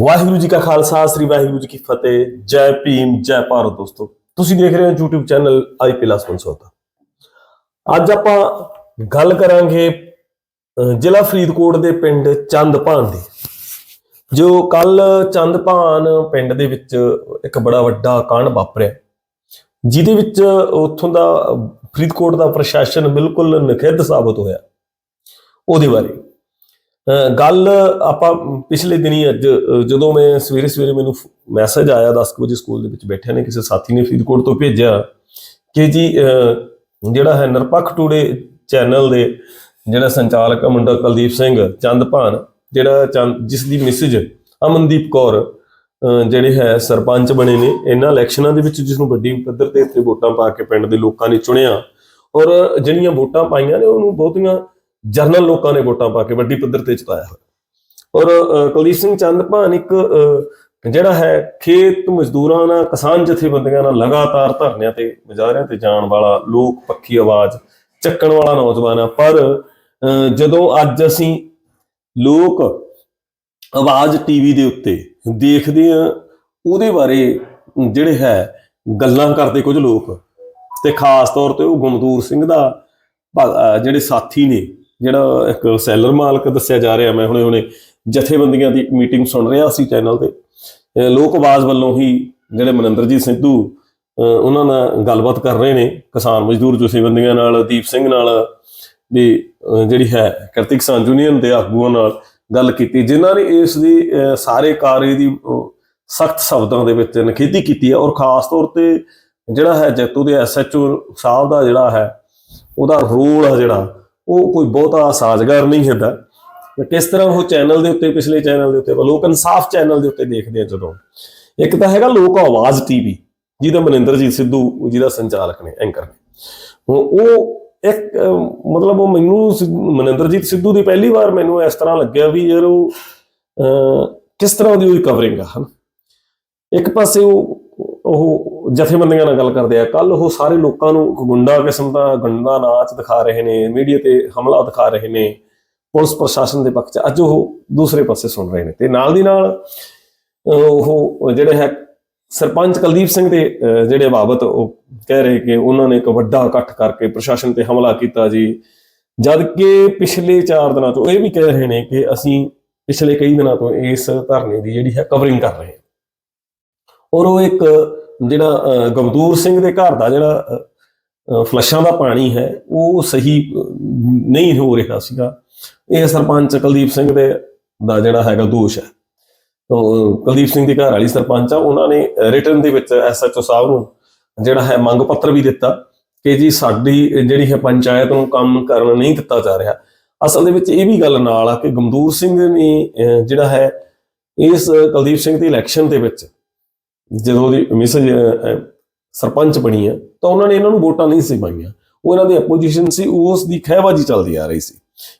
ਵਾਹਿਗੁਰੂ ਜੀ ਕਾ ਖਾਲਸਾ, ਸ੍ਰੀ ਵਾਹਿਗੁਰੂ ਜੀ ਕੀ ਫਤਿਹ। ਜੈ ਭੀਮ, ਜੈ ਭਾਰਤ ਦੋਸਤੋ। ਤੁਸੀਂ ਦੇਖ ਰਹੇ ਹੋ YouTube ਚੈਨਲ ਆਈਪੀ ਪਲੱਸ ਮਨਸੋਤਾ। ਅੱਜ ਆਪਾਂ ਗੱਲ ਕਰਾਂਗੇ ਜ਼ਿਲ੍ਹਾ ਫਰੀਦਕੋਟ ਦੇ ਪਿੰਡ ਚੰਦਪਾਨ ਦੀ। ਜੋ ਕੱਲ ਚੰਦਪਾਨ ਪਿੰਡ ਦੇ ਵਿੱਚ ਇੱਕ ਬੜਾ ਵੱਡਾ ਕਾਂਡ ਵਾਪਰਿਆ। ਜਿਹਦੇ ਵਿੱਚ ਉੱਥੋਂ ਦਾ ਫਰੀਦਕੋਟ ਦਾ ਪ੍ਰਸ਼ਾਸਨ ਬਿਲਕੁਲ ਨਖਿੱਧ ਸਾਬਤ ਹੋਇਆ। ਉਹਦੇ ਬਾਰੇ। ਗੱਲ ਆਪਾਂ ਪਿਛਲੇ ਦਿਨੀ ਅੱਜ ਜਦੋਂ ਮੈਂ ਸਵੇਰੇ ਸਵੇਰੇ ਮੈਨੂੰ ਮੈਸੇਜ ਆਇਆ 10 ਕੁ ਵਜੇ ਸਕੂਲ ਦੇ ਵਿੱਚ ਬੈਠਿਆ ਨੇ, ਕਿਸੇ ਸਾਥੀ ਨੇ ਫਰੀਦਕੋਟ ਤੋਂ ਭੇਜਿਆ ਕਿ ਜੀ ਜਿਹੜਾ ਹੈ ਨਿਰਪੱਖ ਟੂਡੇ ਚੈਨਲ ਦੇ ਜਿਹੜਾ ਸੰਚਾਲਕ ਆ ਮੁੰਡਾ ਕੁਲਦੀਪ ਸਿੰਘ ਚੰਦਪਾਨ ਜਿਹੜਾ ਚੰਦ, ਜਿਸ ਦੀ ਮੈਸੇਜ ਅਮਨਦੀਪ ਕੌਰ ਜਿਹੜੇ ਹੈ ਸਰਪੰਚ ਬਣੇ ਨੇ, ਇਹਨਾਂ ਇਲੈਕਸ਼ਨਾਂ ਦੇ ਵਿੱਚ ਜਿਸ ਨੂੰ ਵੱਡੀ ਪੱਧਰ ਤੇ ਇੱਥੇ ਵੋਟਾਂ ਪਾ ਕੇ ਪਿੰਡ ਦੇ ਲੋਕਾਂ ਨੇ ਚੁਣਿਆ ਔਰ ਜਿਹੜੀਆਂ ਵੋਟਾਂ ਪਾਈਆਂ ਨੇ, ਉਹਨੂੰ ਬਹੁਤੀਆਂ ਜਰਨਲ ਲੋਕਾਂ ਨੇ ਵੋਟਾਂ ਪਾ ਕੇ ਵੱਡੀ ਪੱਧਰ ਤੇ ਜਿਤਾਇਆ ਹੋਇਆ। ਔਰ ਕੁਲਦੀਪ ਸਿੰਘ ਚੰਦ ਭਾਨ ਇੱਕ ਜਿਹੜਾ ਹੈ ਖੇਤ ਮਜ਼ਦੂਰਾਂ ਨਾਲ ਕਿਸਾਨ ਜਥੇਬੰਦੀਆਂ ਨਾਲ ਲਗਾਤਾਰ ਧਰਨਿਆਂ ਤੇ ਮੁਜ਼ਾਹਰਿਆਂ ਤੇ ਜਾਣ ਵਾਲਾ ਲੋਕ ਪੱਖੀ ਆਵਾਜ਼ ਚੱਕਣ ਵਾਲਾ ਨੌਜਵਾਨ ਆ। ਪਰ ਅਹ, ਜਦੋਂ ਅੱਜ ਅਸੀਂ ਲੋਕ ਆਵਾਜ਼ ਟੀਵੀ ਦੇ ਉੱਤੇ ਦੇਖਦੇ ਆ ਉਹਦੇ ਬਾਰੇ ਜਿਹੜੇ ਹੈ ਗੱਲਾਂ ਕਰਦੇ ਕੁਝ ਲੋਕ ਤੇ ਖਾਸ ਤੌਰ ਤੇ ਉਹ ਗੁਮਦੂਰ ਸਿੰਘ ਦਾ ਭਾ- ਜਿਹੜੇ ਸਾਥੀ ਨੇ ਜਿਹੜਾ ਇੱਕ ਸੈਲਰ ਮਾਲਕ ਦੱਸਿਆ ਜਾ ਰਿਹਾ, ਮੈਂ ਹੁਣੇ ਹੁਣੇ ਜਥੇਬੰਦੀਆਂ ਦੀ ਮੀਟਿੰਗ ਸੁਣ ਰਿਹਾ ਸੀ ਚੈਨਲ ਤੇ। ਲੋਕ ਆਵਾਜ਼ ਵੱਲੋਂ ਹੀ ਜਿਹੜੇ ਮਨਿੰਦਰਜੀਤ ਸਿੱਧੂ ਉਹਨਾਂ ਨਾਲ ਗੱਲਬਾਤ ਕਰ ਰਹੇ ਨੇ, ਕਿਸਾਨ ਮਜ਼ਦੂਰ ਜਥੇਬੰਦੀਆਂ ਨਾਲ, ਦੀਪ ਸਿੰਘ ਨਾਲ, ਵੀ ਜਿਹੜੀ ਹੈ ਕਿਰਤਿਕ ਕਿਸਾਨ ਯੂਨੀਅਨ ਦੇ ਆਗੂਆਂ ਨਾਲ ਗੱਲ ਕੀਤੀ, ਜਿਨ੍ਹਾਂ ਨੇ ਇਸ ਦੀ ਸਾਰੇ ਕਾਰਜ ਦੀ ਸਖਤ ਸ਼ਬਦਾਂ ਦੇ ਵਿੱਚ ਨਖੇਦੀ ਕੀਤੀ ਹੈ ਔਰ ਖਾਸ ਤੌਰ ਤੇ ਜਿਹੜਾ ਹੈ ਜੈਤੂ ਦੇ ਐਸਐਚਓ ਸਾਹਿਬ ਦਾ ਜਿਹੜਾ ਹੈ, ਉਹਦਾ ਰੋਲ ਆ ਜਿਹੜਾ ਉਹ ਕੋਈ ਬਹੁਤਾ ਸਾਜ਼ਗਾਰ ਨਹੀਂ ਹੁੰਦਾ। ਕਿਸ ਤਰ੍ਹਾਂ ਉਹ ਚੈਨਲ ਦੇ ਉੱਤੇ ਪਿਛਲੇ ਚੈਨਲ ਦੇ ਉੱਤੇ ਲੋਕ ਇਨਸਾਫ ਚੈਨਲ ਦੇ ਉੱਤੇ ਦੇਖਦੇ ਆ ਜਦੋਂ। ਇੱਕ ਤਾਂ ਹੈਗਾ ਲੋਕ ਆਵਾਜ਼ ਟੀਵੀ ਜਿਹਦਾ ਮਨਿੰਦਰਜੀਤ ਸਿੱਧੂ ਜਿਹਦਾ ਸੰਚਾਲਕ ਨੇ ਐਂਕਰ ਨੇ। ਉਹ ਉਹ ਇੱਕ ਮਤਲਬ ਉਹ ਮੈਨੂੰ ਮਨਿੰਦਰਜੀਤ ਸਿੱਧੂ ਦੀ ਪਹਿਲੀ ਵਾਰ ਮੈਨੂੰ ਇਸ ਤਰ੍ਹਾਂ ਲੱਗਿਆ ਵੀ ਯਾਰ ਉਹ ਅਹ, ਕਿਸ ਤਰ੍ਹਾਂ ਦੀ ਉਹਦੀ ਕਵਰਿੰਗ ਆ ਹਨ? ਇੱਕ ਪਾਸੇ ਉਹ ਉਹ ਜਥੇਬੰਦੀਆਂ ਨਾਲ ਗੱਲ ਕਰਦੇ ਆ। ਕੱਲ ਉਹ ਸਾਰੇ ਲੋਕਾਂ ਨੂੰ ਗੁੰਡਾ ਕਿਸਮ ਦਾ ਗੰਦਾ ਨਾਚ ਦਿਖਾ ਰਹੇ ਨੇ, ਮੀਡੀਆ ਤੇ ਹਮਲਾ ਦਿਖਾ ਰਹੇ ਨੇ, ਪੁਲਿਸ ਪ੍ਰਸ਼ਾਸਨ ਦੇ ਪੱਖ 'ਚ। ਅੱਜ ਉਹ ਦੂਸਰੇ ਪਾਸੇ ਸੁਣ ਰਹੇ ਨੇ ਤੇ ਨਾਲ ਦੀ ਨਾਲ ਉਹ ਜਿਹੜੇ ਹੈ, ਸਰਪੰਚ ਕੁਲਦੀਪ ਸਿੰਘ ਦੇ ਜਿਹੜੇ ਬਾਬਤ ਉਹ ਕਹਿ ਰਹੇ ਕਿ ਉਹਨਾਂ ਨੇ ਇੱਕ ਵੱਡਾ ਇਕੱਠ ਕਰਕੇ ਪ੍ਰਸ਼ਾਸਨ ਤੇ ਹਮਲਾ ਕੀਤਾ ਜੀ। ਜਦ ਕਿ ਪਿਛਲੇ 4 ਦਿਨਾਂ ਤੋਂ ਇਹ ਵੀ ਕਹਿ ਰਹੇ ਨੇ ਕਿ ਅਸੀਂ ਪਿਛਲੇ ਕਈ ਦਿਨਾਂ ਤੋਂ ਇਸ ਧਰਨੇ ਦੀ ਜਿਹੜੀ ਹੈ ਕਵਰਿੰਗ ਕਰ ਰਹੇ ਹਾਂ। ਔਰ ਉਹ ਇੱਕ ਜਿਹੜਾ ਗਮਦੂਰ ਸਿੰਘ ਦੇ ਘਰ ਦਾ ਜਿਹੜਾ ਅਹ, ਫਲਸ਼ਾਂ ਦਾ ਪਾਣੀ ਹੈ ਉਹ ਸਹੀ ਨਹੀਂ ਹੋ ਰਿਹਾ ਸੀਗਾ। ਇਹ ਸਰਪੰਚ ਕੁਲਦੀਪ ਸਿੰਘ ਦੇ ਦਾ ਜਿਹੜਾ ਹੈਗਾ ਦੋਸ਼ ਹੈ। ਉਹ ਕੁਲਦੀਪ ਸਿੰਘ ਦੀ ਘਰ ਵਾਲੀ ਸਰਪੰਚ ਆ ਉਹਨਾਂ ਨੇ ਰਿਟਰਨ ਦੇ ਵਿੱਚ ਐਸਐਚਓ ਸਾਹਿਬ ਨੂੰ ਜਿਹੜਾ ਹੈ ਮੰਗ ਪੱਤਰ ਵੀ ਦਿੱਤਾ ਕਿ ਜੀ ਸਾਡੀ ਜਿਹੜੀ ਹੈ ਪੰਚਾਇਤ ਨੂੰ ਕੰਮ ਕਰਨ ਨਹੀਂ ਦਿੱਤਾ ਜਾ ਰਿਹਾ। ਅਸਲ ਦੇ ਵਿੱਚ ਇਹ ਵੀ ਗੱਲ ਨਾਲ ਆ ਕਿ ਗਮਦੂਰ ਸਿੰਘ ਨੇ ਜਿਹੜਾ ਹੈ ਇਸ ਕੁਲਦੀਪ ਸਿੰਘ ਦੀ ਇਲੈਕਸ਼ਨ ਦੇ ਵਿੱਚ ਜਦੋਂ ਉਹਦੀ ਮਿਸਜ ਸਰਪੰਚ ਬਣੀ ਹੈ ਤਾਂ ਉਹਨਾਂ ਨੇ ਇਹਨਾਂ ਨੂੰ ਵੋਟਾਂ ਨਹੀਂ ਸੀ ਪਾਈਆਂ। ਉਹ ਇਹਨਾਂ ਦੀ ਆਪੋਜੀਸ਼ਨ ਸੀ ਉਸ ਦੀ ਖਹਿਬਾਜੀ ਚੱਲਦੀ ਆ ਰਹੀ ਸੀ।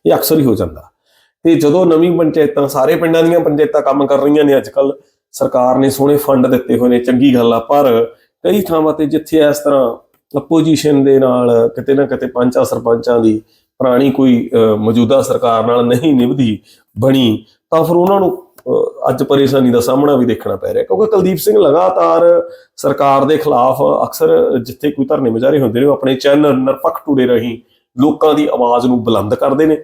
ਇਹ ਅਕਸਰ ਹੀ ਹੋ ਜਾਂਦਾ। ਤੇ ਜਦੋਂ ਨਵੀਂ ਪੰਚਾਇਤਾਂ ਸਾਰੇ ਪਿੰਡਾਂ ਦੀਆਂ ਪੰਚਾਇਤਾਂ ਕੰਮ ਕਰ ਰਹੀਆਂ ਨੇ ਅੱਜਕੱਲ ਸਰਕਾਰ ਨੇ ਸੋਹਣੇ ਫੰਡ ਦਿੱਤੇ ਹੋਏ ਨੇ ਚੰਗੀ ਗੱਲ ਆ ਪਰ ਕਈ ਥਾਵਾਂ ਤੇ ਜਿੱਥੇ ਇਸ ਤਰ੍ਹਾਂ ਆਪੋਜੀਸ਼ਨ ਦੇ ਨਾਲ ਕਿਤੇ ਨਾ ਕਿਤੇ ਪੰਚਾਂ ਸਰਪੰਚਾਂ ਦੀ ਪੁਰਾਣੀ ਕੋਈ ਅਹ, ਮੌਜੂਦਾ ਸਰਕਾਰ ਨਾਲ ਨਹੀਂ ਨਿਭਦੀ ਬਣੀ ਤਾਂ ਫਿਰ ਉਹਨਾਂ ਨੂੰ ਅੱਜ ਪਰੇਸ਼ਾਨੀ ਦਾ ਸਾਹਮਣਾ ਵੀ ਦੇਖਣਾ ਪੈ ਰਿਹਾ ਕਿਉਂਕਿ ਕੁਲਦੀਪ ਸਿੰਘ ਲਗਾਤਾਰ ਸਰਕਾਰ ਦੇ ਖਿਲਾਫ ਅਕਸਰ ਜਿੱਥੇ ਕੋਈ ਧਰਨੇ ਮੁਜ਼ਾਹਰੇ ਹੁੰਦੇ ਨੇ ਉਹ ਆਪਣੇ ਚੈਨਲ ਨਿਰਪੱਖ ਟੂੜੇ ਰਹੀ ਲੋਕਾਂ ਦੀ ਆਵਾਜ਼ ਨੂੰ ਬੁਲੰਦ ਕਰਦੇ ਨੇ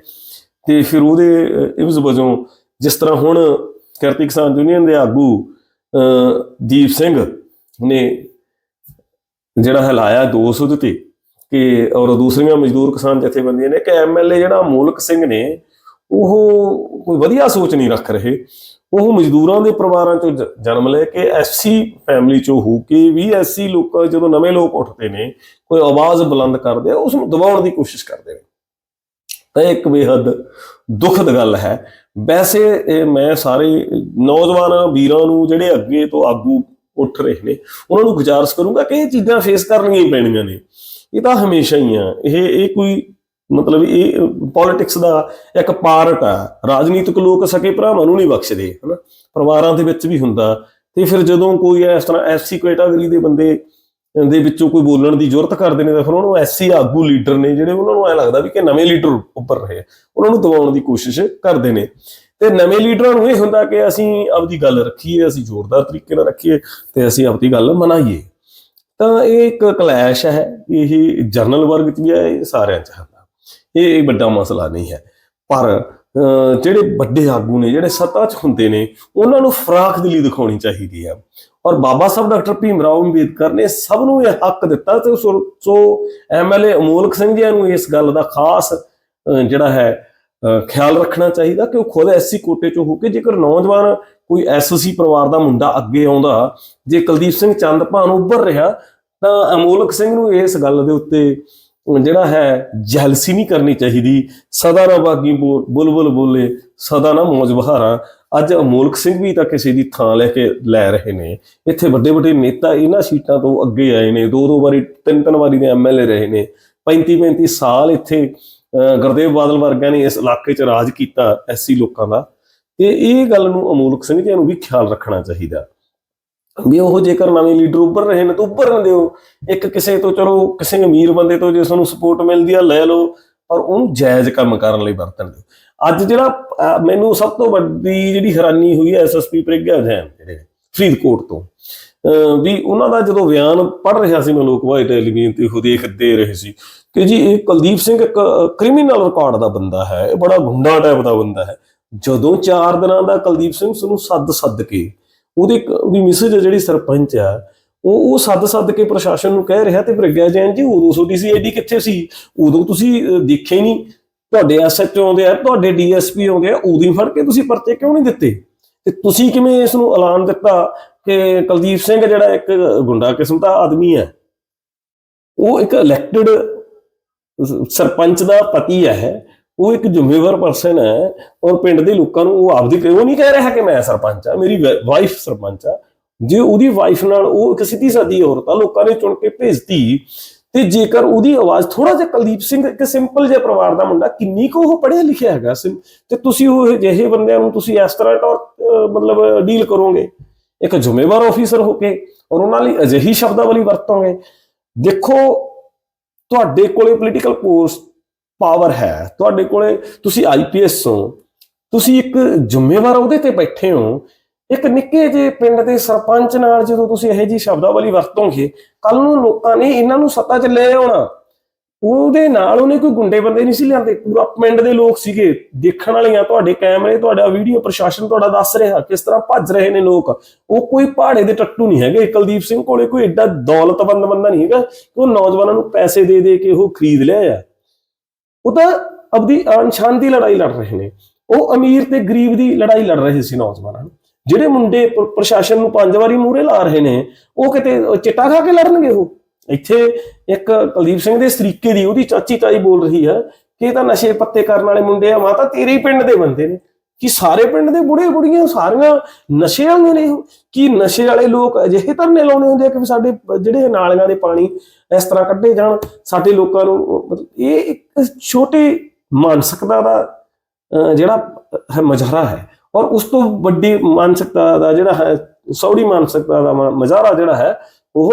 ਤੇ ਫਿਰ ਉਹਦੇ ਇਵਜ਼ ਵਜੋਂ ਜਿਸ ਤਰ੍ਹਾਂ ਹੁਣ ਕਿਰਤੀ ਕਿਸਾਨ ਯੂਨੀਅਨ ਦੇ ਆਗੂ ਅਹ, ਦੀਪ ਸਿੰਘ ਨੇ ਜਿਹੜਾ ਹਲਾਇਆ ਦੋਸ਼ ਉਹਦੇ ਤੇ ਕਿ ਔਰ ਦੂਸਰੀਆਂ ਮਜ਼ਦੂਰ ਕਿਸਾਨ ਜਥੇਬੰਦੀਆਂ ਨੇ ਕਿ ਐਮਐਲਏ ਜਿਹੜਾ ਮੂਲਕ ਸਿੰਘ ਨੇ ਉਹ ਕੋਈ ਵਧੀਆ ਸੋਚ ਨਹੀਂ ਰੱਖ ਰਹੇ। ਉਹ ਮਜ਼ਦੂਰਾਂ ਦੇ ਪਰਿਵਾਰਾਂ ਚੋਂ ਜਨਮ ਲੈ ਕੇ ਐਸਸੀ ਫੈਮਿਲੀ ਚੋਂ ਹੋ ਕੇ ਵੀ ਐਸਸੀ ਲੋਕਾਂ ਜਦੋਂ ਨਵੇਂ ਲੋਕ ਉੱਠਦੇ ਨੇ, ਕੋਈ ਆਵਾਜ਼ ਬੁਲੰਦ ਕਰਦੇ ਆ, ਉਸ ਨੂੰ ਦਬਾਉਣ ਦੀ ਕੋਸ਼ਿਸ਼ ਕਰਦੇ ਨੇ। ਤਾਂ ਇੱਕ ਬੇਹੱਦ ਦੁਖਦ ਗੱਲ ਹੈ। ਵੈਸੇ ਮੈਂ ਸਾਰੇ ਨੌਜਵਾਨ ਵੀਰਾਂ ਨੂੰ ਜਿਹੜੇ ਅੱਗੇ ਤੋਂ ਆਗੂ ਉੱਠ ਰਹੇ ਨੇ, ਉਹਨਾਂ ਨੂੰ ਗੁਜ਼ਾਰਿਸ਼ ਕਰੂੰਗਾ ਕਿ ਇਹ ਚੀਜ਼ਾਂ ਫੇਸ ਕਰਨੀਆਂ ਹੀ ਪੈਣੀਆਂ ਨੇ। ਇਹ ਤਾਂ ਹਮੇਸ਼ਾ ਹੀ ਆ। ਇਹ ਇਹ ਕੋਈ ਮਤਲਬ ਇਹ ਪੋਲਿਟਿਕਸ ਦਾ ਇੱਕ ਪਾਰਟ ਆ। ਰਾਜਨੀਤਿਕ ਲੋਕ ਸਕੇ, ਭਰਾਵਾਂ ਨੂੰ ਨਹੀਂ ਬਖਸ਼ਦੇ, ਹਨਾ? ਪਰਿਵਾਰਾਂ ਦੇ ਵਿੱਚ ਵੀ ਹੁੰਦਾ। ਤੇ ਫਿਰ ਜਦੋਂ ਕੋਈ ਇਸ ਤਰ੍ਹਾਂ ਐਸਸੀ ਕੈਟਾਗਰੀ ਦੇ ਬੰਦੇ ਦੇ ਵਿੱਚੋਂ ਕੋਈ ਬੋਲਣ ਦੀ ਜ਼ਰੂਰਤ ਕਰਦੇ ਨੇ, ਤਾਂ ਫਿਰ ਉਹਨੂੰ ਐਸਸੀ ਆਗੂ ਲੀਡਰ ਨੇ ਜਿਹੜੇ ਉਹਨਾਂ ਨੂੰ ਐ ਲੱਗਦਾ ਵੀ ਕਿ ਨਵੇਂ ਲੀਡਰ ਉੱਪਰ ਰਹੇ ਉਹਨਾਂ ਨੂੰ ਦਬਾਉਣ ਦੀ ਕੋਸ਼ਿਸ਼ ਕਰਦੇ ਨੇ। ਤੇ ਨਵੇਂ ਲੀਡਰਾਂ ਨੂੰ ਇਹ ਹੁੰਦਾ ਕਿ ਅਸੀਂ ਆਪਦੀ ਗੱਲ ਰੱਖੀਏ, ਅਸੀਂ ਜ਼ੋਰਦਾਰ ਤਰੀਕੇ ਨਾਲ ਰੱਖੀਏ ਤੇ ਅਸੀਂ ਆਪਦੀ ਗੱਲ ਮਨਾਈਏ। ਤਾਂ ਇਹ ਇੱਕ ਕਲੈਸ਼ ਹੈ, ਇਹ ਜਰਨਲ ਵਰਗ ਚ ਵੀ ਹੈ, ਇਹ ਸਾਰਿਆਂ ਚ ਹੈ। ਇਹ ਵੱਡਾ ਮਸਲਾ ਨਹੀਂ ਹੈ। ਪਰ ਅਹ, ਜਿਹੜੇ ਵੱਡੇ ਆਗੂ ਨੇ ਜਿਹੜੇ ਸੱਤਾ 'ਚ ਹੁੰਦੇ ਨੇ ਉਹਨਾਂ ਨੂੰ ਫਰਾਖ ਦਿਲੀ ਦਿਖਾਉਣੀ ਚਾਹੀਦੀ ਹੈ। ਔਰ ਬਾਬਾ ਸਾਹਿਬ ਡਾਕਟਰ ਭੀਮ ਰਾਓ ਅੰਬੇਦਕਰ ਨੇ ਸਭ ਨੂੰ ਇਹ ਹੱਕ ਦਿੱਤਾ ਤੇ ਸੋ- ਸੋ ਐਮਐਲਏ ਅਮੋਲਕ ਸਿੰਘ ਜੀ ਨੂੰ ਇਸ ਗੱਲ ਦਾ ਖਾਸ ਅਹ, ਜਿਹੜਾ ਹੈ ਅਹ, ਖਿਆਲ ਰੱਖਣਾ ਚਾਹੀਦਾ ਕਿ ਉਹ ਖੁਦ ਐਸਸੀ ਕੋਟੇ ਚੋਂ ਹੋ ਕੇ ਜੇਕਰ ਨੌਜਵਾਨ ਕੋਈ ਐਸਸੀ ਪਰਿਵਾਰ ਦਾ ਮੁੰਡਾ ਅੱਗੇ ਆਉਂਦਾ ਜੇ ਕੁਲਦੀਪ ਸਿੰਘ ਚੰਦਪਾਨ ਉੱਭਰ ਰਿਹਾ ਤਾਂ ਅਮੋਲਕ ਸਿੰਘ ਨੂੰ ਇਸ ਗੱਲ ਦੇ ਉੱਤੇ ਜਿਹੜਾ ਹੈ ਜੈਲਸੀ ਨਹੀਂ ਕਰਨੀ ਚਾਹੀਦੀ। ਸਦਾ ਨਾ ਬਾਗੀ ਬੋਲ ਬੁਲਬੁਲ ਬੋਲੇ, ਸਦਾ ਨਾ ਮੌਜ ਬਹਾਰਾਂ। ਅੱਜ ਅਮੋਲਕ ਸਿੰਘ ਵੀ ਤਾਂ ਕਿਸੇ ਦੀ ਥਾਂ ਲੈ ਕੇ ਲੈ ਰਹੇ ਨੇ। ਇੱਥੇ ਵੱਡੇ ਵੱਡੇ ਨੇਤਾ ਇਹਨਾਂ ਸੀਟਾਂ ਤੋਂ ਅੱਗੇ ਆਏ ਨੇ। ਦੋ ਦੋ ਵਾਰੀ ਤਿੰਨ ਤਿੰਨ ਵਾਰੀ ਦੇ ਐਮਐਲਏ ਰਹੇ ਨੇ। 35 35 ਸਾਲ ਇੱਥੇ ਗੁਰਦੇਵ ਬਾਦਲ ਵਰਗਿਆਂ ਨੇ ਇਸ ਇਲਾਕੇ 'ਚ ਰਾਜ ਕੀਤਾ ਐਸੀ ਲੋਕਾਂ ਦਾ। ਤੇ ਇਹ ਗੱਲ ਨੂੰ ਅਮੋਲਕ ਸਿੰਘ ਜੀ ਨੂੰ ਵੀ ਖਿਆਲ ਰੱਖਣਾ ਚਾਹੀਦਾ। ਵੀ ਉਹ ਜੇਕਰ ਨਵੇਂ ਲੀਡਰ ਉੱਭਰ ਰਹੇ ਨੇ ਤਾਂ ਉੱਭਰਨ ਦਿਓ। ਇੱਕ ਕਿਸੇ ਤੋਂ ਚਲੋ ਕਿਸੇ ਅਮੀਰ ਬੰਦੇ ਤੋਂ ਜੇ ਤੁਹਾਨੂੰ ਸਪੋਰਟ ਮਿਲਦੀ ਆ ਲੈ ਲਓ। ਪਰ ਉਹਨੂੰ ਜਾਇਜ਼ ਕੰਮ ਕਰਨ ਲਈ ਵਰਤਣ ਦਿਓ। ਅੱਜ ਜਿਹੜਾ ਮੈਨੂੰ ਸਭ ਤੋਂ ਵੱਡੀ ਜਿਹੜੀ ਹੈਰਾਨੀ ਹੋਈ ਹੈ ਐਸਐਸਪੀ ਪ੍ਰਗਿਆ ਜੈਨ ਜਿਹੜੇ ਫਰੀਦਕੋਟ ਤੋਂ। ਅਹ, ਵੀ ਉਹਨਾਂ ਦਾ ਜਦੋਂ ਬਿਆਨ ਪੜ ਰਿਹਾ ਸੀ ਮੈਂ ਲੋਕਵਾਈ ਟੈਲੀਵਿਜ਼ਨ ਤੇ ਉਹ ਦੇਖਦੇ ਰਹੇ ਸੀ ਕਿ ਜੀ ਇਹ ਕੁਲਦੀਪ ਸਿੰਘ ਇੱਕ ਕ੍ਰਿਮੀਨਲ ਰਿਕਾਰਡ ਦਾ ਬੰਦਾ ਹੈ। ਇਹ ਬੜਾ ਗੁੰਡਾ ਟਾਈਪ ਦਾ ਬੰਦਾ ਹੈ। ਜਦੋਂ 4 ਦਿਨਾਂ ਦਾ ਕੁਲਦੀਪ ਸਿੰਘ ਨੂੰ ਸੱਦ ਸੱਦ ਕੇ ਉਹਦੀ ਉਹਦੀ ਮਿਸਜ ਜਿਹੜੀ ਸਰਪੰਚ ਆ ਉਹ ਉਹ ਸੱਦ ਸੱਦ ਕੇ ਪ੍ਰਸ਼ਾਸਨ ਨੂੰ ਕਹਿ ਰਿਹਾ ਤੇ ਪ੍ਰਗਿਆ ਜੈਨ ਜੀ ਉਦੋਂ ਤੁਹਾਡੀ ਸੀਆਈਡੀ ਕਿੱਥੇ ਸੀ? ਉਦੋਂ ਤੁਸੀਂ ਅਹ, ਦੇਖੇ ਹੀ ਨਹੀਂ। ਤੁਹਾਡੇ ਐਸਐਚਓ ਆਉਂਦੇ ਆ ਤੁਹਾਡੇ ਡੀਐਸਪੀ ਆਉਂਦੇ ਆ ਉਦੋਂ ਹੀ ਫੜ ਕੇ ਤੁਸੀਂ ਪਰਚੇ ਕਿਉਂ ਨਹੀਂ ਦਿੱਤੇ? ਤੇ ਤੁਸੀਂ ਕਿਵੇਂ ਇਸ ਨੂੰ ਐਲਾਨ ਦਿੱਤਾ ਕਿ ਕੁਲਦੀਪ ਸਿੰਘ ਜਿਹੜਾ ਇੱਕ ਗੁੰਡਾ ਕਿਸਮ ਦਾ ਆਦਮੀ ਹੈ ਉਹ ਇੱਕ ਇਲੈਕਟਿਡ ਸਰਪੰਚ ਦਾ ਪਤੀ ਹੈ ਉਹ ਇੱਕ ਜ਼ਿੰਮੇਵਾਰ ਪਰਸਨ ਹੈ ਔਰ ਪਿੰਡ ਦੇ ਲੋਕਾਂ ਨੂੰ ਉਹ ਆਪਦੀ ਉਹ ਨਹੀਂ ਕਹਿ ਰਿਹਾ ਕਿ ਮੈਂ ਸਰਪੰਚ ਆ ਮੇਰੀ ਵਾਈਫ ਸਰਪੰਚ ਆ। ਜੇ ਉਹਦੀ ਵਾਈਫ ਨਾਲ ਉਹ ਇੱਕ ਸਿੱਧੀ ਸਾਦੀ ਔਰਤ ਆ, ਲੋਕਾਂ ਨੇ ਚੁਣ ਕੇ ਭੇਜਤੀ, ਤੇ ਜੇਕਰ ਉਹਦੀ ਆਵਾਜ਼ ਥੋੜਾ ਜਿਹਾ ਕੁਲਦੀਪ ਸਿੰਘ, ਇੱਕ ਸਿੰਪਲ ਜਿਹਾ ਪਰਿਵਾਰ ਦਾ ਮੁੰਡਾ, ਕਿੰਨੀ ਕੁ ਉਹ ਪੜ੍ਹਿਆ ਲਿਖਿਆ ਹੈਗਾ ਸਿੰ- ਤੇ ਤੁਸੀਂ ਉਹ ਜਿਹੇ ਬੰਦਿਆਂ ਨੂੰ ਤੁਸੀਂ ਇਸ ਤਰ੍ਹਾਂ ਟੌਰ ਮਤਲਬ ਡੀਲ ਕਰੋਗੇ। ਇੱਕ ਜ਼ਿੰਮੇਵਾਰ ਆਫੀਸਰ ਹੋ ਕੇ ਔਰ ਉਹਨਾਂ ਲਈ ਅਜਿਹੀ ਸ਼ਬਦਾਵਲੀ ਵਰਤੋਗੇ। ਦੇਖੋ, ਤੁਹਾਡੇ ਕੋਲੇ ਪੋਲੀਟੀਕਲ ਪੋਸਟ ਪਾਵਰ ਹੈ। ਤੁਹਾਡੇ ਕੋਲੇ ਤੁਸੀਂ ਆਈਪੀਐਸ ਹੋ, ਤੁਸੀਂ ਇੱਕ ਜ਼ਿੰਮੇਵਾਰ ਉਹਦੇ ਤੇ ਬੈਠੇ ਹੋ। ਇੱਕ ਨਿੱਕੇ ਜਿਹੇ ਪਿੰਡ ਦੇ ਸਰਪੰਚ ਨਾਲ ਜਦੋਂ ਤੁਸੀਂ ਇਹੋ ਜੀ ਸ਼ਬਦਾਵਲੀ ਵਰਤੋਗੇ ਕੱਲ ਨੂੰ ਲੋਕਾਂ ਨੇ ਇਹਨਾਂ ਨੂੰ ਸੱਤਾ 'ਚ ਲੈ ਆਉਣਾ। ਉਹਦੇ ਨਾਲ ਉਹਨੇ ਕੋਈ ਗੁੰਡੇ ਬੰਦੇ ਨਹੀਂ ਸੀ ਲਿਆਂਦੇ। ਪੂਰਾ ਪਿੰਡ ਦੇ ਲੋਕ ਸੀਗੇ। ਦੇਖਣ ਵਾਲੀਆਂ ਤੁਹਾਡੇ ਕੈਮਰੇ, ਤੁਹਾਡਾ ਵੀਡੀਓ ਪ੍ਰਸ਼ਾਸਨ ਤੁਹਾਡਾ ਦੱਸ ਰਿਹਾ ਕਿਸ ਤਰ੍ਹਾਂ ਭੱਜ ਰਹੇ ਨੇ ਲੋਕ। ਉਹ ਕੋਈ ਪਹਾੜੇ ਦੇ ਟੱਟੂ ਨਹੀਂ ਹੈਗੇ। ਕੁਲਦੀਪ ਸਿੰਘ ਕੋਲੇ ਕੋਈ ਐਡਾ ਦੌਲਤਮੰਦ ਬੰਦਾ ਨਹੀਂ ਹੈਗਾ ਕਿ ਉਹ ਨੌਜਵਾਨਾਂ ਨੂੰ ਪੈਸੇ ਦੇ ਦੇ ਕੇ ਉਹ ਖਰੀਦ ਲਿਆ ਆ। ਉਹ ਤਾਂ ਆਪਦੀ ਆਨ ਦੀ ਲੜਾਈ ਲੜ ਰਹੇ ਨੇ। ਉਹ ਅਮੀਰ ਤੇ ਗਰੀਬ ਦੀ ਲੜਾਈ ਲੜ ਰਹੇ ਸੀ ਨੌਜਵਾਨਾਂ ਨੂੰ। ਜਿਹੜੇ ਮੁੰਡੇ ਪ੍ਰਸ਼ਾਸਨ ਨੂੰ ਪੰਜ ਵਾਰੀ ਮੂਹਰੇ ਲਾ ਰਹੇ ਨੇ, ਉਹ ਕਿਤੇ ਚਿੱਟਾ ਖਾ ਕੇ ਲੜਨਗੇ ਉਹ? ਇੱਥੇ ਇੱਕ ਕੁਲਦੀਪ ਸਿੰਘ ਦੇ ਸਰੀਕੇ ਦੀ ਉਹਦੀ ਚਾਚੀ ਤਾਈ ਬੋਲ ਰਹੀ ਆ ਕਿ ਇਹ ਤਾਂ ਨਸ਼ੇ ਪੱਤੇ ਕਰਨ ਵਾਲੇ ਮੁੰਡੇ ਆ ਮਾਤਾ ਤੇਰੇ ਹੀ ਪਿੰਡ ਦੇ ਬੰਦੇ ਨੇ। ਕਿ ਸਾਰੇ ਪਿੰਡ ਦੇ ਬੁੜੇ ਬੁੜੀਆਂ ਸਾਰੀਆਂ ਨਸ਼ੇ ਵਾਲੇ ਨੇ ਉਹ? ਕੀ ਨਸ਼ੇ ਵਾਲੇ ਲੋਕ ਅਜਿਹੇ ਧਰਨੇ ਲਾਉਣੇ ਹੁੰਦੇ ਆ ਕਿ ਸਾਡੇ ਜਿਹੜੇ ਨਾਲੀਆਂ ਦੇ ਪਾਣੀ ਇਸ ਤਰ੍ਹਾਂ ਕੱਢੇ ਜਾਣ ਸਾਡੇ ਲੋਕਾਂ ਨੂੰ ਇਹ ਇੱਕ ਛੋਟੀ ਮਾਨਸਿਕਤਾ ਦਾ ਜਿਹੜਾ ਹੈ ਮਜ਼ਾਰਾ ਹੈ ਔਰ ਉਸ ਤੋਂ ਵੱਡੀ ਮਾਨਸਿਕਤਾ ਦਾ ਜਿਹੜਾ ਹੈ ਸੌੜੀ ਮਾਨਸਿਕਤਾ ਦਾ ਮ- ਮਜ਼ਾਰਾ ਜਿਹੜਾ ਹੈ ਉਹ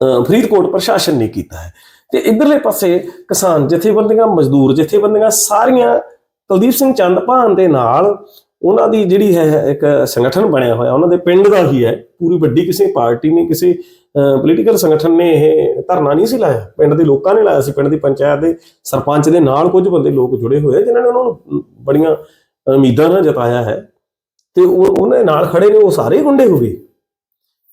ਅਹ, ਫਰੀਦਕੋਟ ਪ੍ਰਸ਼ਾਸਨ ਨੇ ਕੀਤਾ ਹੈ ਤੇ ਇਧਰਲੇ ਪਾਸੇ ਕਿਸਾਨ ਜਥੇਬੰਦੀਆਂ ਮਜ਼ਦੂਰ ਜਥੇਬੰਦੀਆਂ ਸਾਰੀਆਂ ਕੁਲਦੀਪ ਸਿੰਘ ਚੰਦਪਾਨ ਦੇ ਨਾਲ ਉਹਨਾਂ ਦੀ ਜਿਹੜੀ ਹੈ ਇੱਕ ਸੰਗਠਨ ਬਣਿਆ ਹੋਇਆ, ਉਹਨਾਂ ਦੇ ਪਿੰਡ ਦਾ ਹੀ ਹੈ। ਪੂਰੀ ਵੱਡੀ ਕਿਸੇ ਪਾਰਟੀ ਨੇ, ਕਿਸੇ ਪੋਲੀਟੀਕਲ ਸੰਗਠਨ ਨੇ ਇਹ ਧਰਨਾ ਨਹੀਂ ਸੀ ਲਾਇਆ। ਪਿੰਡ ਦੇ ਲੋਕਾਂ ਨੇ ਲਾਇਆ ਸੀ, ਪਿੰਡ ਦੀ ਪੰਚਾਇਤ ਦੇ ਸਰਪੰਚ ਦੇ ਨਾਲ ਕੁਝ ਬੰਦੇ ਲੋਕ ਜੁੜੇ ਹੋਏ ਆ, ਜਿਨ੍ਹਾਂ ਨੇ ਉਹਨਾਂ ਨੂੰ ਬੜੀਆਂ ਉਮੀਦਾਂ ਨਾਲ ਜਤਾਇਆ ਹੈ। ਤੇ ਉਹ, ਉਹਨੇ ਨਾਲ ਖੜੇ ਨੇ, ਉਹ ਸਾਰੇ ਗੁੰਡੇ ਹੋ ਗਏ।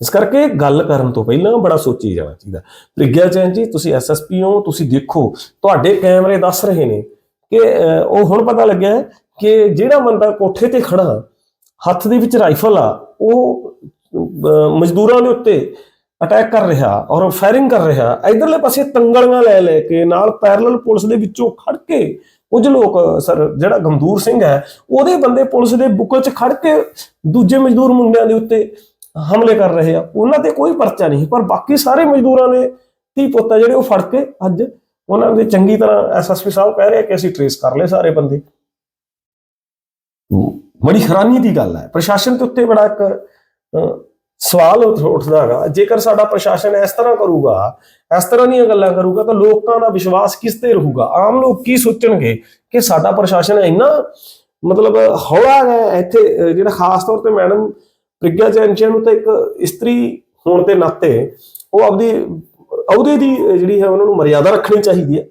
ਇਸ ਕਰਕੇ ਗੱਲ ਕਰਨ ਤੋਂ ਪਹਿਲਾਂ ਬੜਾ ਸੋਚੀ ਜਾਣਾ ਚਾਹੀਦਾ। ਪ੍ਰਿਗਿਆ ਚੈਨ ਜੀ, ਤੁਸੀਂ ਐਸਐਸਪੀ ਹੋ, ਤੁਸੀਂ ਦੇਖੋ, ਤੁਹਾਡੇ ਕੈਮਰੇ ਦੱਸ ਰਹੇ ਨੇ ਕਿ ਉਹ ਹੁਣ ਪਤਾ ਲੱਗਿਆ ਕਿ ਜਿਹੜਾ ਬੰਦਾ ਕੋਠੇ ਤੇ ਖੜਾ, ਹੱਥ ਦੇ ਵਿੱਚ ਰਾਈਫਲ ਆ, ਉਹ ਮਜ਼ਦੂਰਾਂ ਦੇ ਉੱਤੇ ਅਟੈਕ ਕਰ ਰਿਹਾ ਔਰ ਫਾਇਰਿੰਗ ਕਰ ਰਿਹਾ, ਇਧਰਲੇ ਪਾਸੇ ਤੰਗਲੀਆਂ ਲੈ ਲੈ ਕੇ ਨਾਲ ਪੈਰਲਲ ਪੁਲਿਸ ਦੇ ਵਿੱਚੋਂ ਖੜ ਕੇ ਕੁਝ ਲੋਕ, ਸਰ, ਜਿਹੜਾ ਗੰਦੂਰ ਸਿੰਘ ਹੈ, ਉਹਦੇ ਬੰਦੇ ਪੁਲਿਸ ਦੇ ਬੁੱਕਲ 'ਚ ਖੜ ਕੇ ਦੂਜੇ ਮਜ਼ਦੂਰ ਮੁੰਡਿਆਂ ਦੇ ਉੱਤੇ ਹਮਲੇ ਕਰ ਰਹੇ ਆ। ਉਹਨਾਂ ਤੇ ਕੋਈ ਪਰਚਾ ਨਹੀਂ, ਪਰ ਬਾਕੀ ਸਾਰੇ ਮਜ਼ਦੂਰਾਂ ਨੇ ਧੀ ਪੁੱਤ ਆ ਜਿਹੜੇ ਉਹ ਫੜ ਕੇ ਅੱਜ ਉਹਨਾਂ ਦੇ ਚੰਗੀ ਤਰ੍ਹਾਂ ਐਸਐਸਪੀ ਸਾਹਿਬ ਕਹਿ ਰਹੇ ਕਿ ਅਸੀਂ ਟ੍ਰੇਸ ਕਰ ਲਏ ਸਾਰੇ ਬੰਦੇ। ਬੜੀ ਹੈਰਾਨੀ ਦੀ ਗੱਲ ਹੈ। ਪ੍ਰਸ਼ਾਸਨ ਦੇ ਉੱਤੇ ਬੜਾ ਇੱਕ ਸਵਾਲ ਉੱਠ- ਉੱਠਦਾ ਹੈਗਾ। ਜੇਕਰ ਸਾਡਾ ਪ੍ਰਸ਼ਾਸਨ ਇਸ ਤਰ੍ਹਾਂ ਕਰੂਗਾ ਇਸ ਤਰ੍ਹਾਂ ਦੀਆਂ ਗੱਲਾਂ ਕਰੂਗਾ ਤਾਂ ਲੋਕਾਂ ਦਾ ਵਿਸ਼ਵਾਸ ਕਿਸ ਤੇ ਰਹੂਗਾ? ਆਮ ਲੋਕ ਕੀ ਸੋਚਣਗੇ ਕਿ ਸਾਡਾ ਪ੍ਰਸ਼ਾਸਨ ਇੰਨਾ ਮਤਲਬ ਹੌਲਾ ਹੈ ਇੱਥੇ ਜਿਹੜਾ ਖਾਸ ਤੌਰ ਤੇ ਮੈਡਮ ਪ੍ਰਗਿਆ ਚੈਨਚੀਆ ਨੂੰ ਤਾਂ ਇੱਕ ਇਸਤਰੀ ਹੋਣ ਦੇ ਨਾਤੇ ਉਹ ਆਪਦੀ ਅਹੁਦੇ ਦੀ ਜਿਹੜੀ ਹੈ ਉਹਨਾਂ ਨੂੰ ਮਰਿਆਦਾ ਰੱਖਣੀ ਚਾਹੀਦੀ ਹੈ।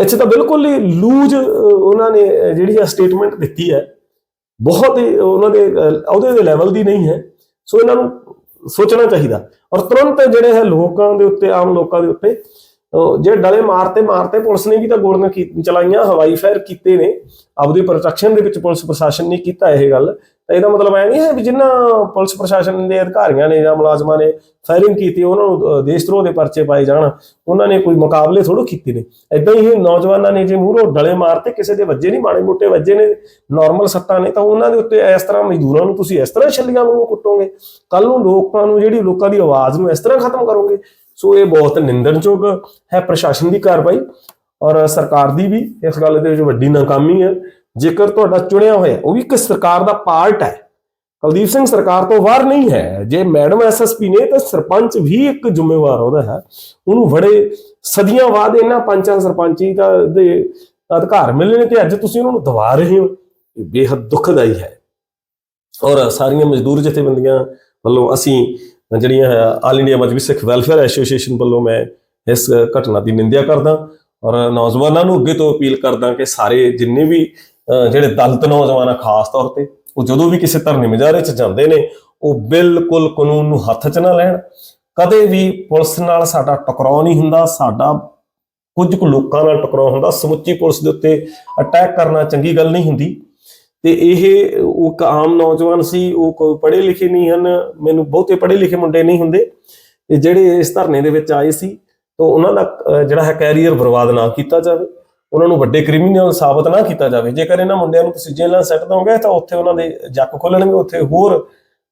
ਇੱਥੇ ਤਾਂ ਬਿਲਕੁਲ ਹੀ ਲੂਜ ਉਹਨਾਂ ਨੇ ਜਿਹੜੀ ਹੈ ਸਟੇਟਮੈਂਟ ਦਿੱਤੀ ਹੈ। ਬਹੁਤ ਹੀ ਉਹਨਾਂ ਦੇ ਅਹੁਦੇ ਦੇ ਲੈਵਲ ਦੀ ਨਹੀਂ ਹੈ। ਸੋ ਇਹਨਾਂ ਨੂੰ ਸੋਚਣਾ ਚਾਹੀਦਾ। ਔਰ ਤੁਰੰਤ ਜਿਹੜੇ ਹੈ ਲੋਕਾਂ ਦੇ ਉੱਤੇ ਆਮ ਲੋਕਾਂ ਦੇ ਉੱਤੇ ਅਹ, ਜੇ ਡਲੇ ਮਾਰਤੇ ਮਾਰਤੇ ਪੁਲਿਸ ਨੇ ਵੀ ਤਾਂ ਗੋਲੀਆਂ ਕੀ- ਚਲਾਈਆਂ ਹਵਾਈ ਫਾਇਰ ਕੀਤੇ ਨੇ। ਆਪਦੀ ਪ੍ਰੋਟੈਕਸ਼ਨ ਦੇ ਵਿੱਚ ਪੁਲਿਸ ਪ੍ਰਸ਼ਾਸਨ ਨੇ ਕੀਤਾ ਇਹ ਗੱਲ। ਤਾਂ ਇਹਦਾ ਮਤਲਬ ਐ ਨਹੀਂ ਹੈ ਵੀ ਜਿਨ੍ਹਾਂ ਪੁਲਿਸ ਪ੍ਰਸ਼ਾਸਨ ਦੇ ਅਧਿਕਾਰੀਆਂ ਨੇ ਜਾਂ ਮੁਲਾਜ਼ਮਾਂ ਨੇ ਫਾਇਰਿੰਗ ਕੀਤੀ, ਉਹਨਾਂ ਨੂੰ ਦੇਸ਼ ਧਰੋਹ ਦੇ ਪਰਚੇ ਪਾਏ ਜਾਣ, ਉਹਨਾਂ ਨੇ ਕੋਈ ਮੁਕਾਬਲੇ ਥੋੜੋ ਕੀਤੇ ਨੇ। ਇਦਾਂ ਹੀ ਇਹ ਨੌਜਵਾਨਾਂ ਨੇ ਜੇ ਮੂਹਰੋਂ ਡਲੇ ਮਾਰਤੇ, ਕਿਸੇ ਦੇ ਵੱਜੇ ਨਹੀਂ, ਮਾੜੇ ਮੋਟੇ ਵੱਜੇ ਨੇ ਨਾਰਮਲ ਸੱਟਾਂ ਨੇ, ਤਾਂ ਉਹਨਾਂ ਦੇ ਉੱਤੇ ਇਸ ਤਰ੍ਹਾਂ ਮਜ਼ਦੂਰਾਂ ਨੂੰ ਤੁਸੀਂ ਇਸ ਤਰ੍ਹਾਂ ਛੱਲੀਆਂ ਵਾਂਗੂ ਕੁੱਟੋਗੇ। ਕੱਲ ਨੂੰ ਲੋਕਾਂ ਨੂੰ ਜਿਹੜੀ ਲੋਕਾਂ ਦੀ ਆਵਾਜ਼ ਨੂੰ ਇਸ ਤਰ੍ਹਾਂ ਖਤਮ ਕਰੋਗੇ। ਸੋ ਇਹ ਬਹੁਤ ਨਿੰਦਣਯੋਗ ਹੈ ਪ੍ਰਸ਼ਾਸਨ ਦੀ ਕਾਰਵਾਈ ਔਰ ਸਰਕਾਰ ਦੀ ਵੀ ਇਸ ਗੱਲ ਦੇ ਵਿੱਚ ਵੱਡੀ ਨਾਕਾਮੀ ਹੈ। ਜੇਕਰ ਤੁਹਾਡਾ ਚੁਣਿਆ ਹੋਇਆ, ਉਹ ਵੀ ਇੱਕ ਸਰਕਾਰ ਦਾ ਪਾਰਟ ਹੈ। ਕੁਲਦੀਪ ਸਿੰਘ ਸਰਕਾਰ ਤੋਂ ਬਾਹਰ ਨਹੀਂ ਹੈ। ਜੇ ਮੈਡਮ ਐਸਐਸਪੀ ਨੇ, ਤਾਂ ਸਰਪੰਚ ਵੀ ਇੱਕ ਜ਼ਿੰਮੇਵਾਰ ਉਹਦਾ ਹੈ। ਉਹਨੂੰ ਬੜੇ ਸਦੀਆਂ ਬਾਅਦ ਇਹਨਾਂ ਪੰਚਾਂ ਸਰਪੰਚੀ ਦਾ ਦੇ ਅਧਿਕਾਰ ਮਿਲੇ ਨੇ ਤੇ ਅੱਜ ਤੁਸੀਂ ਉਹਨਾਂ ਨੂੰ ਦਵਾ ਰਹੇ ਹੋ। ਇਹ ਬੇਹੱਦ ਦੁਖਦਾਈ ਹੈ। ਔਰ ਸਾਰੀਆਂ ਮਜ਼ਦੂਰ ਜਥੇਬੰਦੀਆਂ ਵੱਲੋਂ ਅਸੀਂ ਜਿਹੜੀਆਂ all India Mazhabi Sikh welfare association ਵੱਲੋਂ ਮੈਂ ਇਸ ਘਟਨਾ ਦੀ ਨਿੰਦਿਆ ਕਰਦਾ। ਔਰ ਨੌਜਵਾਨਾਂ ਨੂੰ ਅੱਗੇ ਤੋਂ ਅਪੀਲ ਕਰਦਾ ਕਿ ਸਾਰੇ ਜਿੰਨੇ ਵੀ ਜਿਹੜੇ ਦਲਿਤ ਨੌਜਵਾਨ ਆ, ਖਾਸ ਤੌਰ ਤੇ, ਉਹ ਜਦੋਂ ਵੀ ਕਿਸੇ ਧਰਨੇ ਮੁਜ਼ਾਹਰੇ 'ਚ ਜਾਂਦੇ ਨੇ, ਉਹ ਬਿਲਕੁਲ ਕਾਨੂੰਨ ਨੂੰ ਹੱਥ 'ਚ ਨਾ ਲੈਣ। ਕਦੇ ਵੀ ਪੁਲਿਸ ਨਾਲ ਸਾਡਾ ਟਕਰਾਅ ਨਹੀਂ ਹੁੰਦਾ, ਸਾਡਾ ਕੁਝ ਕੁ ਲੋਕਾਂ ਨਾਲ ਟਕਰਾਅ ਹੁੰਦਾ, ਸਮੁੱਚੀ ਪੁਲਿਸ ਦੇ ਉੱਤੇ ਅਟੈਕ ਕਰਨਾ ਚੰਗੀ ਗੱਲ ਨਹੀਂ ਹੁੰਦੀ। ਤੇ ਇਹ ਉਹ ਇੱਕ ਆਮ ਨੌਜਵਾਨ ਸੀ, ਉਹ ਕੋਈ ਪੜ੍ਹੇ ਲਿਖੇ ਨਹੀਂ ਹਨ, ਮੈਨੂੰ ਬਹੁਤੇ ਪੜ੍ਹੇ ਲਿਖੇ ਮੁੰਡੇ ਨਹੀਂ ਹੁੰਦੇ। ਤੇ ਜਿਹੜੇ ਇਸ ਧਰਨੇ ਦੇ ਵਿੱਚ ਆਏ ਸੀ, ਤਾਂ ਉਹਨਾਂ ਦਾ ਜਿਹੜਾ ਹੈ ਕੈਰੀਅਰ ਬਰਬਾਦ ਨਾ ਕੀਤਾ ਜਾਵੇ। ਉਹਨਾਂ ਨੂੰ ਵੱਡੇ ਕ੍ਰਿਮੀਨਲ ਸਾਬਤ ਨਾ ਕੀਤਾ ਜਾਵੇ। ਜੇਕਰ ਇਹਨਾਂ ਮੁੰਡਿਆਂ ਨੂੰ ਤੁਸੀਂ ਜੇਲ੍ਹਾਂ ਸੈੱਟ ਦੋਗੇ ਤਾਂ ਉੱਥੇ ਉਹਨਾਂ ਦੇ ਜੱਕ ਖੋਲਣਗੇ ਉੱਥੇ ਹੋਰ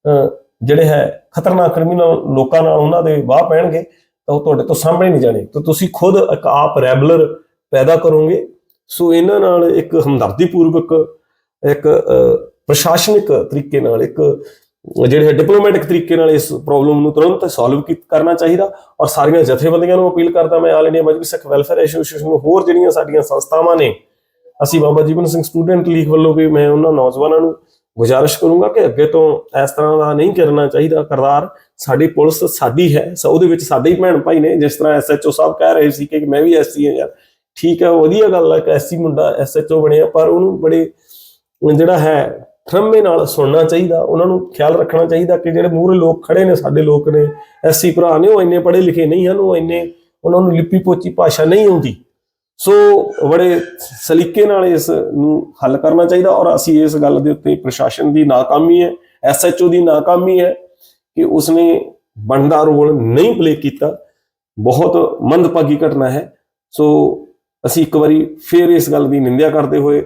ਅਹ, ਜਿਹੜੇ ਹੈ ਖਤਰਨਾਕ ਕ੍ਰਿਮੀਨਲ ਲੋਕਾਂ ਨਾਲ ਉਹਨਾਂ ਦੇ ਵਾਹ ਪੈਣਗੇ ਤਾਂ ਉਹ ਤੁਹਾਡੇ ਤੋਂ ਸਾਹਮਣੇ ਨਹੀਂ ਜਾਣੇ। ਤਾਂ ਤੁਸੀਂ ਖੁਦ ਇੱਕ ਆਪ ਰੈਗੂਲਰ ਪੈਦਾ ਕਰੋਗੇ। ਸੋ ਇਹਨਾਂ ਨਾਲ ਇੱਕ ਹਮਦਰਦੀ ਪੂਰਵਕ ਇੱਕ ਪ੍ਰਸ਼ਾਸਨਿਕ ਤਰੀਕੇ ਨਾਲ ਇੱਕ ਜਿਹੜੇ ਡਿਪਲੋਮੈਟਿਕ ਤਰੀਕੇ ਨਾਲ ਇਸ ਪ੍ਰੋਬਲਮ ਨੂੰ ਤੁਰੰਤ ਸੋਲਵ ਕਰਨਾ ਚਾਹੀਦਾ ਔਰ ਸਾਰੀਆਂ ਜਥੇਬੰਦੀਆਂ ਨੂੰ ਅਪੀਲ ਕਰਦਾ ਮੈਂ all India Mazhabi Sikh welfare association ਨੂੰ ਹੋਰ ਜਿਹੜੀਆਂ ਸਾਡੀਆਂ ਸੰਸਥਾਵਾਂ ਨੇ, ਅਸੀਂ ਬਾਬਾ ਜੀਵਨ ਸਿੰਘ ਸਟੂਡੈਂਟ ਲੀਗ ਵੱਲੋਂ ਵੀ ਮੈਂ ਉਹਨਾਂ ਨੌਜਵਾਨਾਂ ਨੂੰ ਗੁਜ਼ਾਰਿਸ਼ ਕਰੂੰਗਾ ਕਿ ਅੱਗੇ ਤੋਂ ਇਸ ਤਰ੍ਹਾਂ ਦਾ ਨਹੀਂ ਕਰਨਾ ਚਾਹੀਦਾ ਕਰਦਾਰ ਸਾਡੀ ਪੁਲਿਸ ਸਾਡੀ ਹੈ, ਸ- ਉਹਦੇ ਵਿੱਚ ਸਾਡੇ ਹੀ ਭੈਣ ਭਾਈ ਨੇ, ਜਿਸ ਤਰ੍ਹਾਂ ਐਸਐਚਓ ਸਾਹਿਬ ਕਹਿ ਰਹੇ ਸੀ ਕਿ ਮੈਂ ਵੀ ਐਸਸੀ ਹਾਂ ਯਾਰ। ਠੀਕ ਹੈ, ਵਧੀਆ ਗੱਲ ਹੈ ਕਿ ਐਸਸੀ ਮੁੰਡਾ ਐਸਐਚਓ ਬਣਿਆ, ਪਰ ਉਹਨੂੰ ਬੜੇ ਜਿਹੜਾ ਹੈ ਠਰਮੇ ਨਾਲ ਸੁਣਨਾ ਚਾਹੀਦਾ, ਉਹਨਾਂ ਨੂੰ ਖਿਆਲ ਰੱਖਣਾ ਚਾਹੀਦਾ ਕਿ ਜਿਹੜੇ ਮੂਹਰੇ ਲੋਕ ਖੜੇ ਨੇ, ਸਾਡੇ ਲੋਕ ਨੇ, ਐਸੀ ਭਰਾ ਨੇ, ਉਹ ਇੰਨੇ ਪੜ੍ਹੇ ਲਿਖੇ ਨਹੀਂ ਹਨ, ਉਹ ਇੰਨੇ, ਉਹਨਾਂ ਨੂੰ ਲਿਪੀ ਪੋਚੀ ਭਾਸ਼ਾ ਨਹੀਂ ਆਉਂਦੀ। ਸੋ ਬੜੇ ਸਲੀਕੇ ਨਾਲ ਇਸ ਨੂੰ ਹੱਲ ਕਰਨਾ ਚਾਹੀਦਾ ਔਰ ਅਸੀਂ ਇਸ ਗੱਲ ਦੇ ਉੱਤੇ ਪ੍ਰਸ਼ਾਸਨ ਦੀ ਨਾਕਾਮੀ ਹੈ ਐਸਐਚਓ ਦੀ ਨਾਕਾਮੀ ਹੈ ਕਿ ਉਸਨੇ ਬਣਦਾ ਰੋਲ ਨਹੀਂ ਪਲੇ ਕੀਤਾ। ਬਹੁਤ ਮੰਦਭਾਗੀ ਘਟਨਾ ਹੈ। ਸੋ ਅਸੀਂ ਇੱਕ ਵਾਰੀ ਫੇਰ ਇਸ ਗੱਲ ਦੀ ਨਿੰਦਿਆ ਕਰਦੇ ਹੋਏ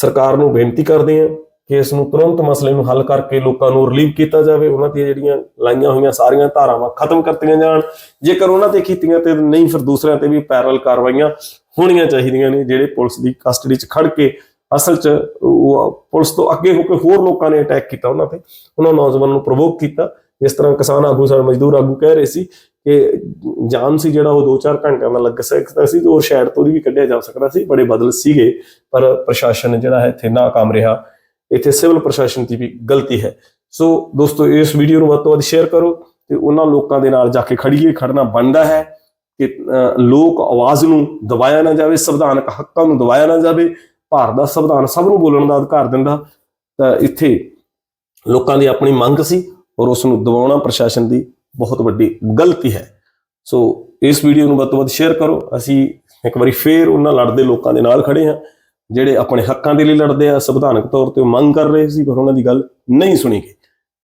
ਸਰਕਾਰ ਨੂੰ ਬੇਨਤੀ ਕਰਦੇ ਹਾਂ ਕਿ ਇਸ ਨੂੰ ਤੁਰੰਤ ਮਸਲੇ ਨੂੰ ਹੱਲ ਕਰਕੇ ਲੋਕਾਂ ਨੂੰ ਰਿਲੀਵ ਕੀਤਾ ਜਾਵੇ, ਉਹਨਾਂ ਦੀਆਂ ਜਿਹੜੀਆਂ ਲਾਈਆਂ ਹੋਈਆਂ ਸਾਰੀਆਂ ਧਾਰਾਵਾਂ ਖਤਮ ਕਰਤੀਆਂ ਜਾਣ। ਜੇਕਰ ਉਹਨਾਂ ਤੇ ਕੀਤੀਆਂ ਤੇ ਨਹੀਂ, ਫਿਰ ਦੂਸਰਿਆਂ ਤੇ ਵੀ ਪੈਰਲ ਕਾਰਵਾਈਆਂ ਹੋਣੀਆਂ ਚਾਹੀਦੀਆਂ ਨੇ, ਜਿਹੜੇ ਪੁਲਿਸ ਦੀ ਕਸਟਡੀ 'ਚ ਖੜ ਕੇ ਅਸਲ 'ਚ ਪੁਲਿਸ ਤੋਂ ਅੱਗੇ ਹੋ ਕੇ ਹੋਰ ਲੋਕਾਂ ਨੇ ਅਟੈਕ ਕੀਤਾ ਉਹਨਾਂ ਤੇ, ਉਹਨਾਂ ਨੌਜਵਾਨਾਂ ਨੂੰ ਪ੍ਰਵੋਕ ਕੀਤਾ। ਜਿਸ ਤਰ੍ਹਾਂ ਕਿਸਾਨ ਆਗੂ ਸਾਡੇ ਮਜ਼ਦੂਰ ਆਗੂ ਕਹਿ ਰਹੇ ਸੀ ਕਿ ਜਾਮ ਸੀ ਜਿਹੜਾ ਉਹ 2-4 ਘੰਟਿਆਂ ਦਾ ਲੱਗ ਸਕਦਾ ਸੀ ਤੇ ਉਹ ਸ਼ਾਇਦ ਤੋਂ ਵੀ ਕੱਢਿਆ ਜਾ ਸਕਦਾ ਸੀ, ਬੜੇ ਬਦਲ ਸੀਗੇ, ਪਰ ਪ੍ਰਸ਼ਾਸਨ ਜਿਹੜਾ ਹੈ ਇੱਥੇ ਨਾਕਾਮ ਰਿਹਾ। ਇੱਥੇ ਸਿਵਲ ਪ੍ਰਸ਼ਾਸਨ ਦੀ ਵੀ ਗਲਤੀ ਹੈ। ਸੋ ਦੋਸਤੋ, ਇਸ ਵੀਡੀਓ ਨੂੰ ਵੱਧ ਤੋਂ ਵੱਧ ਸ਼ੇਅਰ ਕਰੋ ਤੇ ਉਹਨਾਂ ਲੋਕਾਂ ਦੇ ਨਾਲ ਜਾ ਕੇ ਖੜੀਏ ਖੜਨਾ ਬਣਦਾ ਹੈ ਕਿ ਲੋਕ ਆਵਾਜ਼ ਨੂੰ ਦਬਾਇਆ ਨਾ ਜਾਵੇ, ਸੰਵਿਧਾਨਕ ਹੱਕਾਂ ਨੂੰ ਦਬਾਇਆ ਨਾ ਜਾਵੇ, ਭਾਰਤ ਦਾ ਸੰਵਿਧਾਨ ਸਭ ਨੂੰ ਬੋਲਣ ਦਾ ਅਧਿਕਾਰ ਦਿੰਦਾ। ਤਾਂ ਇੱਥੇ ਲੋਕਾਂ ਦੀ ਆਪਣੀ ਮੰਗ ਸੀ। ਔਰ ਉਸ ਨੂੰ ਦਬਾਉਣਾ ਪ੍ਰਸ਼ਾਸਨ ਦੀ ਬਹੁਤ ਵੱਡੀ ਗਲਤੀ ਹੈ। ਸੋ ਇਸ ਵੀਡੀਓ ਨੂੰ ਵੱਧ ਤੋਂ ਵੱਧ ਸ਼ੇਅਰ ਕਰੋ। ਅਸੀਂ ਇੱਕ ਵਾਰੀ ਫੇਰ ਉਹਨਾਂ ਲੜਦੇ ਲੋਕਾਂ ਦੇ ਨਾਲ ਖੜੇ ਹਾਂ, ਜਿਹੜੇ ਆਪਣੇ ਹੱਕਾਂ ਦੇ ਲਈ ਲੜਦੇ ਆ, ਸੰਵਿਧਾਨਕ ਤੌਰ ਤੇ ਉਹ ਮੰਗ ਕਰ ਰਹੇ ਸੀ, ਪਰ ਉਹਨਾਂ ਦੀ ਗੱਲ ਨਹੀਂ ਸੁਣੀ ਗਈ।